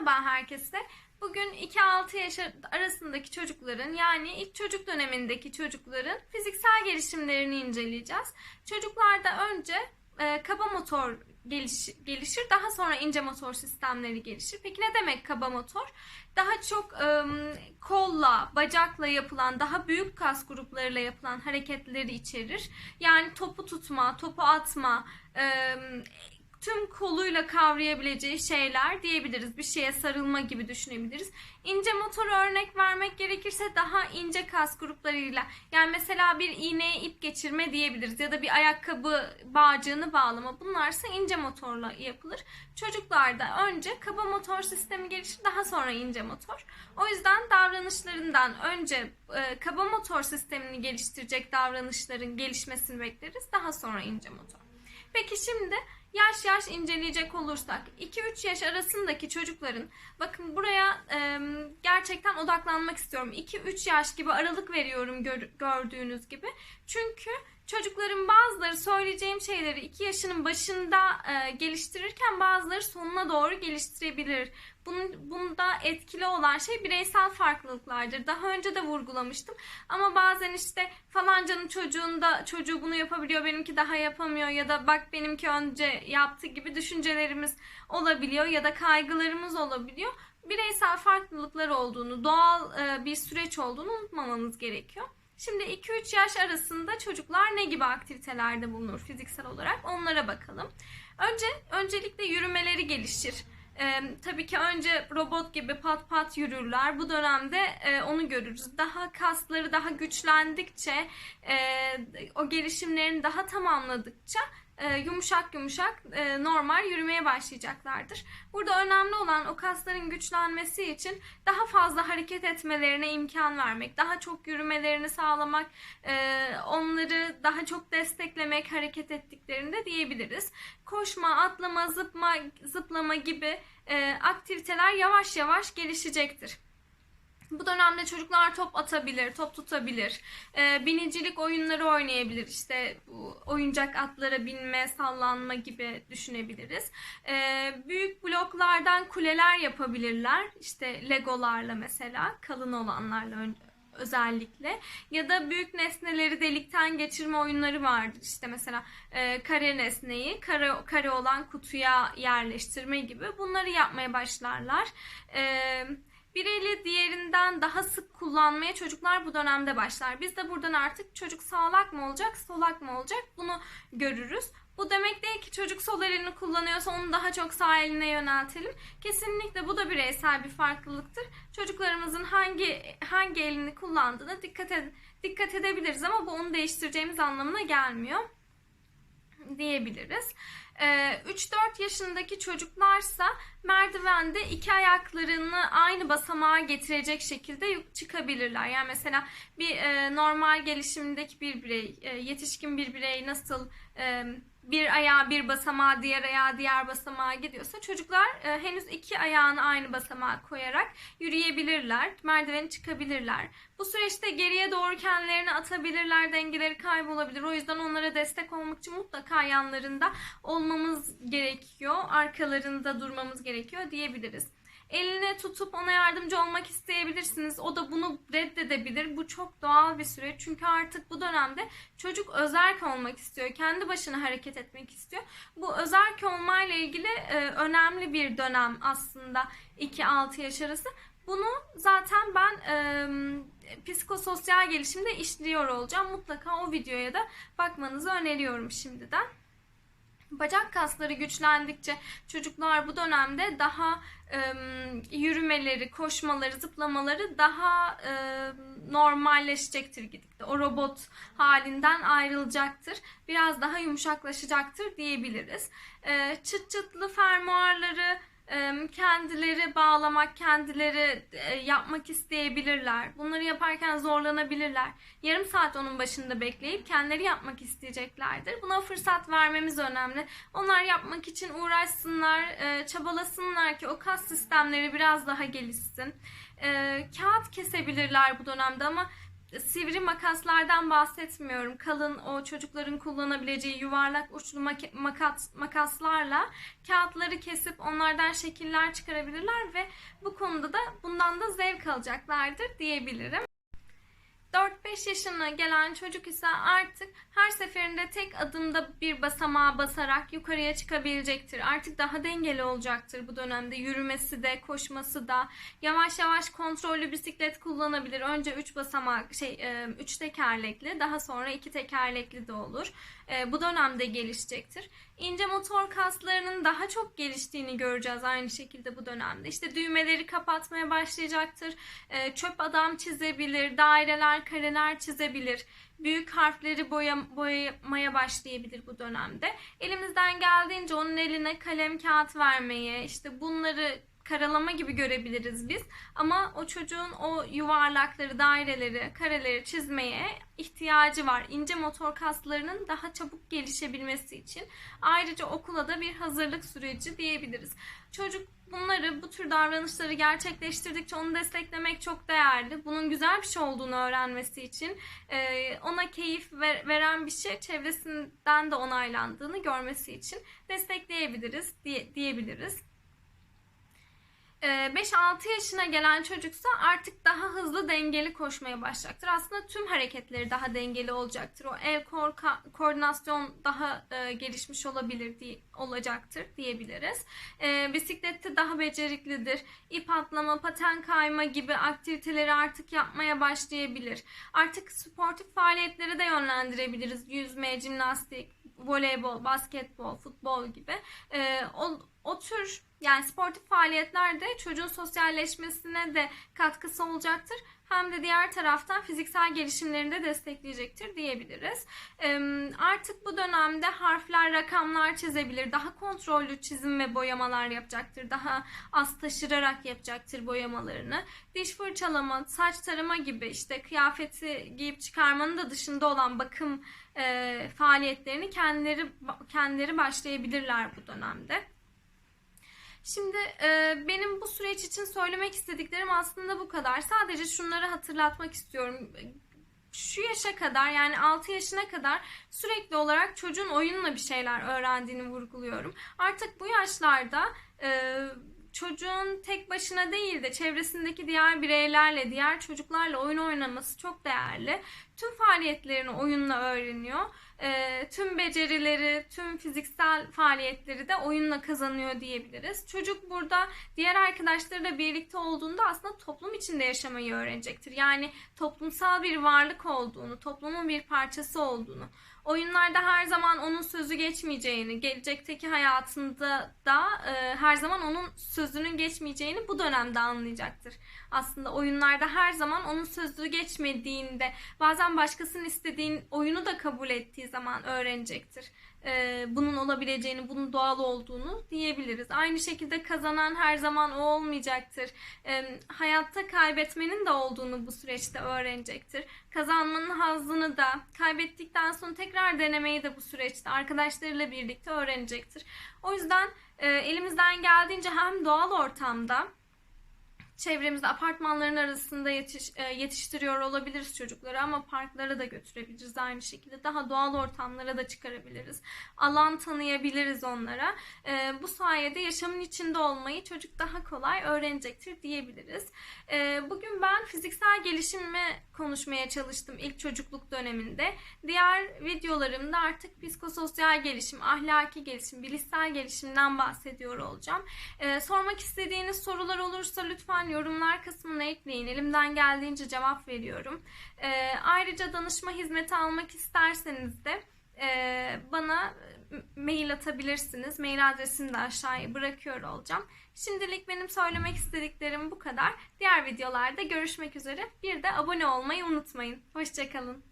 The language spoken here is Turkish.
Merhaba herkese. Bugün 2-6 yaş arasındaki çocukların yani ilk çocuk dönemindeki çocukların fiziksel gelişimlerini inceleyeceğiz. Çocuklarda önce e, kaba motor geliş, gelişir, daha sonra ince motor sistemleri gelişir. Peki ne demek kaba motor? Daha çok e, kolla, bacakla yapılan, daha büyük kas gruplarıyla yapılan hareketleri içerir. Yani topu tutma, topu atma, e, tüm koluyla kavrayabileceği şeyler diyebiliriz. Bir şeye sarılma gibi düşünebiliriz. İnce motor örnek vermek gerekirse daha ince kas gruplarıyla yani mesela bir iğneye ip geçirme diyebiliriz ya da bir ayakkabı bağcığını bağlama bunlarsa ince motorla yapılır. Çocuklarda önce kaba motor sistemi gelişir daha sonra ince motor. O yüzden davranışlarından önce e, kaba motor sistemini geliştirecek davranışların gelişmesini bekleriz daha sonra ince motor. Peki şimdi yaş yaş inceleyecek olursak 2-3 yaş arasındaki çocukların bakın buraya e, gerçekten odaklanmak istiyorum. 2-3 yaş gibi aralık veriyorum gör, gördüğünüz gibi. Çünkü çocukların bazıları söyleyeceğim şeyleri 2 yaşının başında e, geliştirirken bazıları sonuna doğru geliştirebilir. Bunun, bunda etkili olan şey bireysel farklılıklardır. Daha önce de vurgulamıştım. Ama bazen işte falancanın çocuğunda çocuğu bunu yapabiliyor, benimki daha yapamıyor ya da bak benimki önce yaptı gibi düşüncelerimiz olabiliyor ya da kaygılarımız olabiliyor. Bireysel farklılıklar olduğunu, doğal e, bir süreç olduğunu unutmamamız gerekiyor. Şimdi 2-3 yaş arasında çocuklar ne gibi aktivitelerde bulunur fiziksel olarak onlara bakalım. Önce öncelikle yürümeleri gelişir. Ee, tabii ki önce robot gibi pat pat yürürler. Bu dönemde e, onu görürüz. Daha kasları daha güçlendikçe, e, o gelişimlerini daha tamamladıkça e, yumuşak yumuşak e, normal yürümeye başlayacaklardır. Burada önemli olan o kasların güçlenmesi için daha fazla hareket etmelerine imkan vermek, daha çok yürümelerini sağlamak, e, onları daha çok desteklemek hareket ettiklerinde diyebiliriz. Koşma, atlama, zıpma, zıplama gibi aktiviteler yavaş yavaş gelişecektir. Bu dönemde çocuklar top atabilir, top tutabilir, e, binicilik oyunları oynayabilir. İşte bu oyuncak atlara binme, sallanma gibi düşünebiliriz. E, büyük bloklardan kuleler yapabilirler. İşte legolarla mesela, kalın olanlarla özellikle ya da büyük nesneleri delikten geçirme oyunları vardır. İşte mesela e, kare nesneyi kare, kare olan kutuya yerleştirme gibi bunları yapmaya başlarlar. E, bir eli diğerinden daha sık kullanmaya çocuklar bu dönemde başlar. Biz de buradan artık çocuk sağlak mı olacak, solak mı olacak bunu görürüz. Bu demek değil ki çocuk sol elini kullanıyorsa onu daha çok sağ eline yöneltelim. Kesinlikle bu da bireysel bir farklılıktır. Çocuklarımızın hangi hangi elini kullandığına dikkat ed dikkat edebiliriz ama bu onu değiştireceğimiz anlamına gelmiyor diyebiliriz. 3-4 ee, yaşındaki çocuklarsa merdivende iki ayaklarını aynı basamağa getirecek şekilde çıkabilirler. Yani mesela bir e, normal gelişimindeki bir birey, e, yetişkin bir birey nasıl e, bir ayağı bir basamağa, diğer ayağı diğer basamağa gidiyorsa çocuklar e, henüz iki ayağını aynı basamağa koyarak yürüyebilirler, merdiveni çıkabilirler. Bu süreçte geriye doğru kendilerini atabilirler, dengeleri kaybolabilir. O yüzden onlara destek olmak için mutlaka yanlarında olmamız gerekiyor, arkalarında durmamız gerekiyor diyebiliriz. Eline tutup ona yardımcı olmak isteyebilirsiniz. O da bunu reddedebilir. Bu çok doğal bir süreç. Çünkü artık bu dönemde çocuk özerk olmak istiyor. Kendi başına hareket etmek istiyor. Bu özerk olmayla ilgili e, önemli bir dönem aslında 2-6 yaş arası. Bunu zaten ben e, psikososyal gelişimde işliyor olacağım. Mutlaka o videoya da bakmanızı öneriyorum şimdiden. Bacak kasları güçlendikçe çocuklar bu dönemde daha e, yürümeleri, koşmaları, zıplamaları daha e, normalleşecektir gidikçe. O robot halinden ayrılacaktır. Biraz daha yumuşaklaşacaktır diyebiliriz. E, çıt çıtlı fermuarları kendileri bağlamak, kendileri yapmak isteyebilirler. Bunları yaparken zorlanabilirler. Yarım saat onun başında bekleyip kendileri yapmak isteyeceklerdir. Buna fırsat vermemiz önemli. Onlar yapmak için uğraşsınlar, çabalasınlar ki o kas sistemleri biraz daha gelişsin. Kağıt kesebilirler bu dönemde ama sivri makaslardan bahsetmiyorum. Kalın o çocukların kullanabileceği yuvarlak uçlu mak- makas, makaslarla kağıtları kesip onlardan şekiller çıkarabilirler ve bu konuda da bundan da zevk alacaklardır diyebilirim. 4-5 yaşına gelen çocuk ise artık her seferinde tek adımda bir basamağa basarak yukarıya çıkabilecektir. Artık daha dengeli olacaktır bu dönemde. Yürümesi de, koşması da, yavaş yavaş kontrollü bisiklet kullanabilir. Önce 3 basamak şey 3 tekerlekli, daha sonra 2 tekerlekli de olur. E, Bu dönemde gelişecektir. İnce motor kaslarının daha çok geliştiğini göreceğiz aynı şekilde bu dönemde. İşte düğmeleri kapatmaya başlayacaktır. E, Çöp adam çizebilir, daireler, kareler çizebilir. Büyük harfleri boya, boyamaya başlayabilir bu dönemde. Elimizden geldiğince onun eline kalem kağıt vermeye, işte bunları karalama gibi görebiliriz biz. Ama o çocuğun o yuvarlakları, daireleri, kareleri çizmeye ihtiyacı var. İnce motor kaslarının daha çabuk gelişebilmesi için. Ayrıca okula da bir hazırlık süreci diyebiliriz. Çocuk bunları, bu tür davranışları gerçekleştirdikçe onu desteklemek çok değerli. Bunun güzel bir şey olduğunu öğrenmesi için e, ona keyif ver- veren bir şey, çevresinden de onaylandığını görmesi için destekleyebiliriz diye, diyebiliriz. Ee, 5-6 yaşına gelen çocuksa artık daha hızlı dengeli koşmaya başlayacaktır. Aslında tüm hareketleri daha dengeli olacaktır. O el koordinasyon daha e, gelişmiş olabilir diye olacaktır diyebiliriz. Ee, bisiklette daha beceriklidir. İp atlama, paten kayma gibi aktiviteleri artık yapmaya başlayabilir. Artık sportif faaliyetlere de yönlendirebiliriz. Yüzme, jimnastik, voleybol, basketbol, futbol gibi. Ee, o, o tür yani sportif faaliyetlerde çocuğun sosyalleşmesine de katkısı olacaktır. Hem de diğer taraftan fiziksel gelişimlerini de destekleyecektir diyebiliriz. Artık bu dönemde harfler, rakamlar çizebilir. Daha kontrollü çizim ve boyamalar yapacaktır. Daha az taşırarak yapacaktır boyamalarını. Diş fırçalama, saç tarama gibi işte kıyafeti giyip çıkarmanın da dışında olan bakım e, faaliyetlerini kendileri kendileri başlayabilirler bu dönemde. Şimdi e, benim bu süreç için söylemek istediklerim aslında bu kadar. Sadece şunları hatırlatmak istiyorum. Şu yaşa kadar yani 6 yaşına kadar sürekli olarak çocuğun oyunla bir şeyler öğrendiğini vurguluyorum. Artık bu yaşlarda e, çocuğun tek başına değil de çevresindeki diğer bireylerle, diğer çocuklarla oyun oynaması çok değerli. Tüm faaliyetlerini oyunla öğreniyor. E, tüm becerileri, tüm fiziksel faaliyetleri de oyunla kazanıyor diyebiliriz. Çocuk burada diğer arkadaşlarıyla birlikte olduğunda aslında toplum içinde yaşamayı öğrenecektir. Yani toplumsal bir varlık olduğunu, toplumun bir parçası olduğunu, oyunlarda her zaman onun sözü geçmeyeceğini, gelecekteki hayatında da e, her zaman onun sözünün geçmeyeceğini bu dönemde anlayacaktır. Aslında oyunlarda her zaman onun sözü geçmediğinde, bazen başkasının istediğin oyunu da kabul ettiği zaman öğrenecektir. E, bunun olabileceğini, bunun doğal olduğunu diyebiliriz. Aynı şekilde kazanan her zaman o olmayacaktır. E, hayatta kaybetmenin de olduğunu bu süreçte öğrenecektir. Kazanmanın hazzını da, kaybettikten sonra tekrar denemeyi de bu süreçte arkadaşlarıyla birlikte öğrenecektir. O yüzden e, elimizden geldiğince hem doğal ortamda çevremizde apartmanların arasında yetiş, e, yetiştiriyor olabiliriz çocukları ama parklara da götürebiliriz aynı şekilde. Daha doğal ortamlara da çıkarabiliriz. Alan tanıyabiliriz onlara. E, bu sayede yaşamın içinde olmayı çocuk daha kolay öğrenecektir diyebiliriz. E, bugün ben fiziksel gelişimi konuşmaya çalıştım ilk çocukluk döneminde. Diğer videolarımda artık psikososyal gelişim, ahlaki gelişim, bilişsel gelişimden bahsediyor olacağım. Sormak istediğiniz sorular olursa lütfen yorumlar kısmına ekleyin. Elimden geldiğince cevap veriyorum. E, ayrıca danışma hizmeti almak isterseniz de e, bana mail atabilirsiniz. Mail adresini de aşağıya bırakıyor olacağım. Şimdilik benim söylemek istediklerim bu kadar. Diğer videolarda görüşmek üzere. Bir de abone olmayı unutmayın. Hoşçakalın.